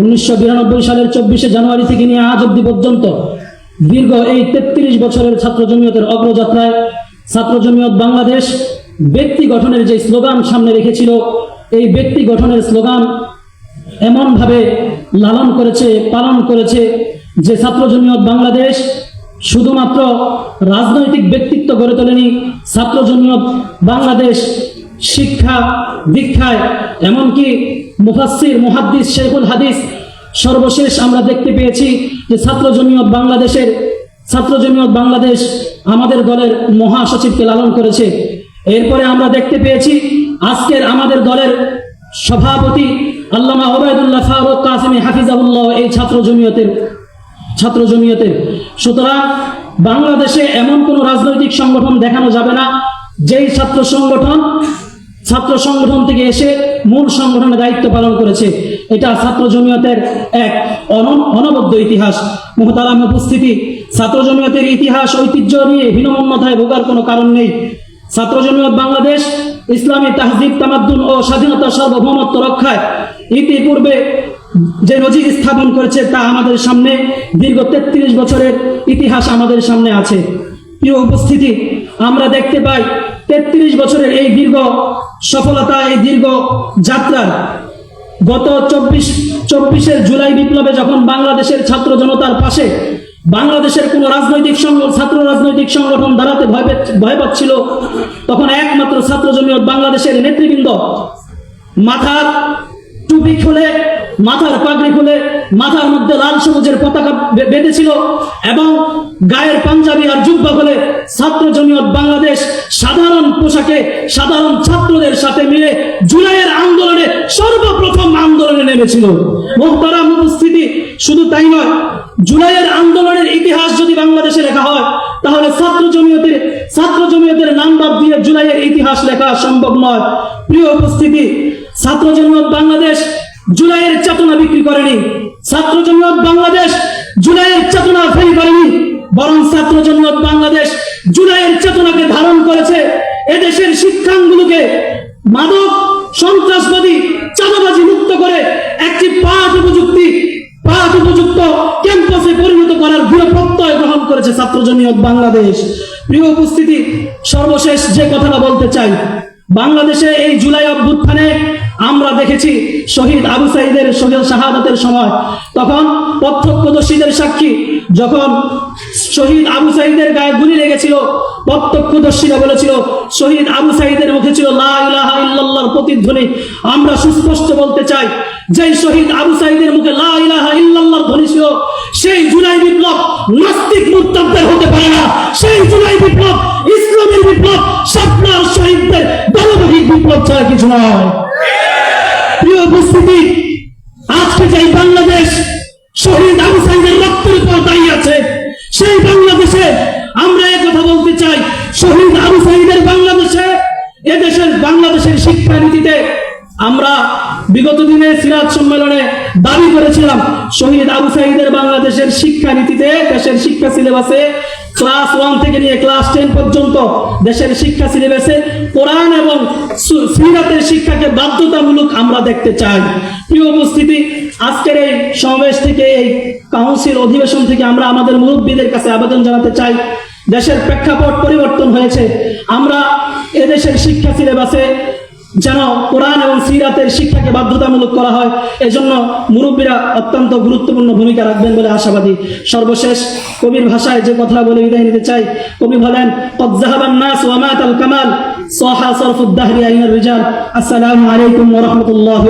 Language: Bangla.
উনিশশো বিরানব্বই সালের চব্বিশে জানুয়ারি থেকে নিয়ে আজ অব্দি পর্যন্ত দীর্ঘ এই তেত্রিশ বছরের ছাত্র জমিয়তের অগ্রযাত্রায় ছাত্র জমিয়ত বাংলাদেশ ব্যক্তি গঠনের যে স্লোগান সামনে রেখেছিল, এই ব্যক্তি গঠনের স্লোগান এমনভাবে লালন করেছে, পালন করেছে যে ছাত্র জমিয়ত বাংলাদেশ শুধুমাত্র রাজনৈতিক ব্যক্তিত্ব গড়ে তোলেনি, ছাত্র জমিয়ত বাংলাদেশ শিক্ষা দীক্ষায় এমনকি মুফাসসির, মুহাদ্দিস শেখুল হাদিস, সর্বশেষ আমরা দেখতে পেয়েছি যে ছাত্র জমিয়ত বাংলাদেশের, ছাত্র জমিয়ত বাংলাদেশ আমাদের দলের মহাসচিবকে লালন করেছে। এরপরে আমরা দেখতে পেয়েছি আজকের আমাদের দলের সভাপতি আল্লামা ওবায়দুল্লাহ ফারুক কাসিমি হাফিজাহুল্লাহ, এই ছাত্র জমিয়তের ছাত্র জমিয়তের। সুতরাং বাংলাদেশে এমন কোনো রাজনৈতিক সংগঠন দেখানো যাবে না, যেই ছাত্র সংগঠন ছাত্র সংগঠন থেকে এসে মূল সংগঠনের দায়িত্ব পালন করেছে। এটা ছাত্র জমিয়তের এক অনবদ্য ইতিহাস। মোহতারাম উপস্থিতি, ছাত্র জমিয়তের ইতিহাস, ঐতিহ্য নিয়ে হীনমন্যতায় ভোগার কোনো কারণ নেই। ছাত্র জমিয়ত বাংলাদেশ, ইসলামী তাহজিব, তামাদ্দুন ও স্বাধীনতা সার্বভৌমত্ব রক্ষায় ইতিপূর্বে যে নজির স্থাপন করেছে তা আমাদের সামনে দীর্ঘ তেত্রিশ বছরের ইতিহাস আমাদের সামনে আছে। প্রিয় উপস্থিতি, আমরা দেখতে পাই তেত্রিশ বছরের এই দীর্ঘ সফলতা, এই দীর্ঘ যাত্রার গত চব্বিশ, চব্বিশের জুলাই বিপ্লবে যখন বাংলাদেশের ছাত্র জনতার পাশে বাংলাদেশের কোন রাজনৈতিক সংগঠন ছাত্র রাজনৈতিক সংগঠন দাঁড়াতে ভয় ভয় পাচ্ছিল তখন একমাত্র ছাত্র জমিয়ত বাংলাদেশের নেতৃবৃন্দ মাথার টুপি খুলে মাথার পাগড়ি খুলে মাথার মধ্যে লাল সবুজের পতাকা বেঁধেছিল এবং গায়ের পাঞ্জাবি আর জুব্বা খুলে ছাত্র জমিয়ত বাংলাদেশ সাধারণ পোশাকে সাধারণ ছাত্রদের সাথে মিলে জুলাইয়ের আন্দোলনে সর্বপ্রথম আন্দোলনে নেমেছিল। মোহতারাম উপস্থিতি শুধু তাই নয়, জুলাইয়ের আন্দোলনের ইতিহাস যদি বাংলাদেশে লেখা হয়, তাহলে ছাত্র জমিয়তের ছাত্র জমিয়তের নাম বাদ দিয়ে জুলাইয়ের ইতিহাস লেখা সম্ভব নয়। প্রিয় উপস্থিতি, ছাত্র জমিয়ত বাংলাদেশ জুলাইয়ের চেতনা বিক্রি করেনি। ছাত্র জমিয়ত বাংলাদেশ জুলাইয়ের চেতনা ফেরি করেনি, বরং ছাত্র জমিয়ত বাংলাদেশ জুলাইয়ের চেতনাকে ধারণ করেছে। এদেশের শিক্ষাঙ্গগুলোকে মাদক, সন্ত্রাসবাদী, চাঁদাবাজি মুক্ত করে একটি পাঠ উপযুক্তি, পাঠ উপযুক্ত ক্যাম্পাসে পরিণত করার দৃঢ় প্রত্যয় গ্রহণ করেছে ছাত্র জমিয়ত বাংলাদেশ। প্রিয় উপস্থিতি, সর্বশেষ যে কথাটা বলতে চাই বাংলাদেশে এই জুলাই অভ্যুত্থানে আমরা দেখেছি শহীদ আবু সাইদের শহীদ শাহাদাতের সময়। তখন প্রত্যক্ষদর্শীদের সাক্ষী যখন শহীদ আবু সাইদের গায়ে গুলি লেগেছিল, প্রত্যক্ষদর্শীরা বলেছিল, শহীদ আবু সাইদের মুখে ছিল লা ইলাহা ইল্লাল্লাহর প্রতিধ্বনি। আমরা সুস্পষ্ট বলতে চাই যে শহীদ আবু সাইদের মুখে লা ইলাহা ইল্লাল্লাহর ধ্বনি ছিল, সেই জুলাই বিপ্লব নাস্তিক মুর্তাদের হতে পারে না। সেই জুলাই বিপ্লব ইসলামের বিপ্লব স্বপ্নার শহীদদের দলবাহী বিপ্লব ছাড়া কিছু নয়। প্রিয় উপস্থিতি, আজকে যে বাংলাদেশ শহীদ আবু সাইদের রক্তের উপর দাঁড়িয়ে আছে, সেই বাংলাদেশে আমরা কথা বলতে চাই, শহীদ আবু সাইদের বাংলাদেশে এদেশের বাংলাদেশের শিক্ষানীতিতে আমরা বিগত দিনে সিরাজ সম্মেলনে দাবি করেছিলাম, শহীদ আবু সাইদের বাংলাদেশের শিক্ষানীতিতে, দেশের শিক্ষা সিলেবাসে ক্লাস ওয়ান থেকে নিয়ে ক্লাস টেন পর্যন্ত দেশের শিক্ষা সিলেবাসে কোরআন এবং সিরাতের শিক্ষাকে বাধ্যতামূলক আমরা দেখতে চাই। প্রিয় উপস্থিতি, আজকের এই সমাবেশ থেকে, এই কাউন্সিল অধিবেশন থেকে আমরা আমাদের মুরব্বীদের কাছে আবেদন জানাতে চাই। দেশের প্রেক্ষাপট পরিবর্তন হয়েছে। আমরা এদেশের শিক্ষা সিলেবাসে যেন কোরআন এবং সিরাতের শিক্ষাকে বাধ্যতামূলক করা হয়। এজন্য মুরব্বীরা অত্যন্ত গুরুত্বপূর্ণ ভূমিকা রাখবেন বলে আশাবাদী। সর্বশেষ কবির ভাষায় যে কথা বলে বিদায় নিতে চাই, কবি বলেন আসসালামু আলাইকুম রহমতুল্লাহ